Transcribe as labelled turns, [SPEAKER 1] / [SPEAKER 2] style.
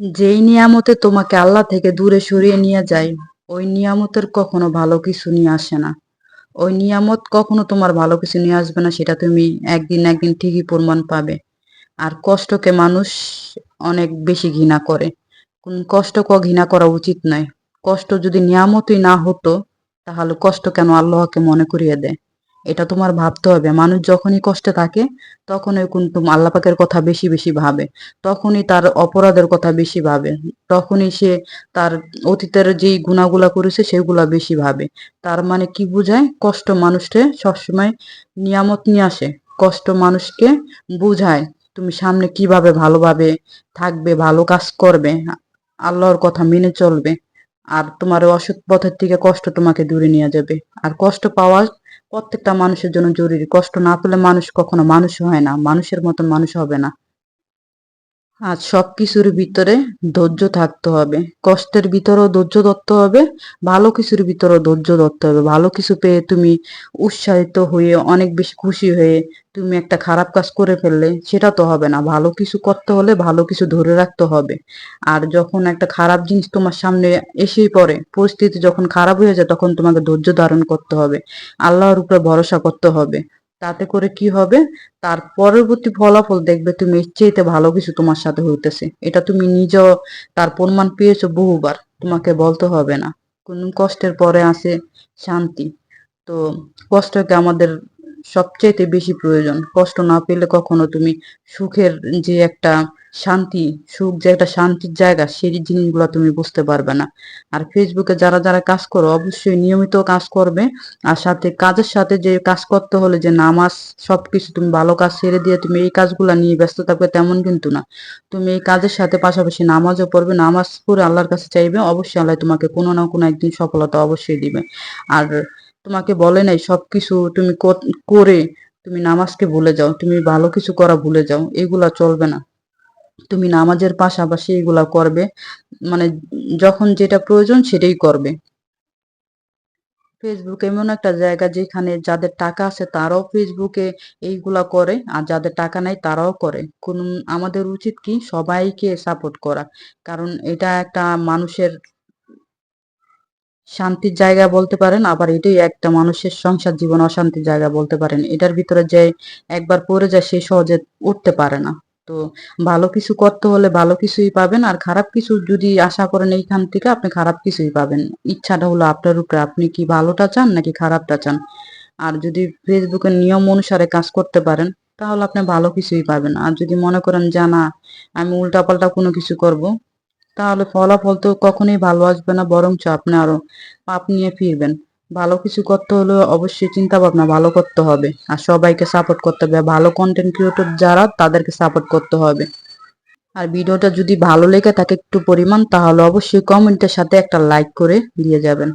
[SPEAKER 1] যেই নিয়ামতে তোমাকে আল্লাহ থেকে দূরে সরিয়ে নিয়ে যায় ওই নিয়ামতের কখনো ভালো কিছু নিয়ে আসে না। ওই নিয়ামত কখনো তোমার ভালো কিছু নিয়ে আসবে না, সেটা তুমি একদিন একদিন ঠিকই প্রমাণ পাবে। আর কষ্টকে মানুষ অনেক বেশি ঘৃণা করে। কোন কষ্টকে ঘৃণা করা উচিত নয়। কষ্ট যদি নিয়ামতই না হতো, তাহলে কষ্ট কেন আল্লাহকে মনে করিয়ে দেয়? এটা তোমার ভাবতে হবে। মানুষ যখনই কষ্টে থাকে, তখনই কিন্তু আল্লাহ পাকের কথা বেশি বেশি ভাবে। তখনই তার অপরাধের কথা বেশি ভাবে। তখনই সে তার অতীতের যেই গুণাগুলা করেছে, সেগুলা বেশি ভাবে। তার মানে কি বোঝায়? কষ্ট মানুষকে সবসময় নিয়ামত নিয়ে আসে। কষ্ট মানুষকে বুঝায় তুমি সামনে কীভাবে ভালোভাবে থাকবে, ভালো কাজ করবে, আল্লাহর কথা মেনে চলবে। আর তোমার অসৎ পথের থেকে কষ্ট তোমাকে দূরে নিয়ে যাবে। আর কষ্ট পাওয়া প্রত্যেকটা মানুষের জন্য জরুরি। কষ্ট না পেলে মানুষ কখনো মানুষ হয় না। মানুষের মতন মানুষ হবে না। আর সব কিছুর ভিতরে ধৈর্য থাকতে হবে। কষ্টের ভিতরেও ধৈর্য ধরতে হবে, ভালো কিছুর ভিতরেও ধৈর্য ধরতে হবে। ভালো কিছু পেয়ে তুমি উৎসাহিত হয়ে, অনেক বেশি খুশি হয়ে তুমি একটা খারাপ কাজ করে ফেললে, সেটা তো হবে না। ভালো কিছু করতে হলে ভালো কিছু ধরে রাখতে হবে। আর যখন একটা খারাপ জিনিস তোমার সামনে এসেই পড়ে, পরিস্থিতি যখন খারাপ হয়ে যায়, তখন তোমাকে ধৈর্য ধারণ করতে হবে। আল্লাহর উপরে ভরসা করতে হবে। তাতে করে কি হবে? তার পরবর্তী ফলাফল দেখবে তুমি এর চাইতে ভালো কিছু তোমার সাথে হইতেছে। এটা তুমি নিজেও তার প্রমাণ পেয়েছ বহুবার। তোমাকে বলতে হবে না। কোন কষ্টের পরে আসে শান্তি। তো কষ্টকে আমাদের সবচাইতে বেশি প্রয়োজন। কষ্ট না পেলে কখনো তুমি সুখের যে একটা শান্তি, সুখ যে একটা শান্তির জায়গা, সেই জিনিসগুলো তুমি বুঝতে পারবে না। আর ফেসবুকে যারা যারা কাজ করো, অবশ্যই নিয়মিত কাজ করবে। আর সাথে কাজের সাথে যে কাজ করতে হলে যে নামাজ, সবকিছু তুমি ভালো কাজ ছেড়ে দিয়ে তুমি এই কাজগুলো নিয়ে ব্যস্ত থাকবে তেমন কিন্তু না। তুমি এই কাজের সাথে পাশাপাশি নামাজও পড়বে। নামাজ পড়ে আল্লাহর কাছে চাইবে, অবশ্যই আল্লাহ তোমাকে কোনো না কোনো একদিন সফলতা অবশ্যই দিবে। আর তোমাকে বলে নাই সব কিছু তুমি কর- তুমি নামাজকে ভুলে যাও, তুমি ভালো কিছু করা ভুলে যাও, এগুলা চলবে না। তুমি নামাজের পাশাপাশি এগুলা করবে মানে যখন যেটা প্রয়োজন সেটাই করবে। ফেসবুক এমন একটা জায়গা যেখানে যাদের টাকা আছে তারাও ফেসবুকে এইগুলা করে, আর যাদের টাকা নাই তারাও করে। কোন, আমাদের উচিত কি সবাইকে সাপোর্ট করা। কারণ এটা একটা মানুষের শান্তির জায়গা বলতে পারেন, আবার এটাই একটা মানুষের সংসার জীবন অশান্তির জায়গা বলতে পারেন। এটার ভিতরে যে একবার পড়ে যায় সে সহজে উঠতে পারে না। তো ভালো কিছু করতে হলে ভালো কিছুই পাবেন, আর খারাপ কিছু যদি আশা করেন এইখান থেকে আপনি খারাপ কিছুই পাবেন। ইচ্ছাটা হলো আপনার উপরে। আপনি কি ভালোটা চান নাকি খারাপটা চান? আর যদি ফেসবুকের নিয়ম অনুসারে কাজ করতে পারেন, তাহলে আপনি ভালো কিছুই পাবেন। আর যদি মনে করেন জানা আমি উল্টাপাল্টা কোনো কিছু করব তাহলে ফলাফল তো কখনোই ভালো আসবে না, বরঞ্চ আপনি আরও পাপ নিয়ে ফিরবেন। ভালো কিছু করতে হলে অবশ্যই চিন্তা ভাবনা ভালো করতে হবে, আর সবাইকে সাপোর্ট করতে হবে। ভালো কন্টেন্ট ক্রিয়েটর যারা, তাদেরকে সাপোর্ট করতে হবে। আর ভিডিওটা যদি ভালো লেগে থাকে একটু পরিমাণ, তাহলে অবশ্যই কমেন্টের সাথে একটা লাইক করে দিয়ে যাবেন।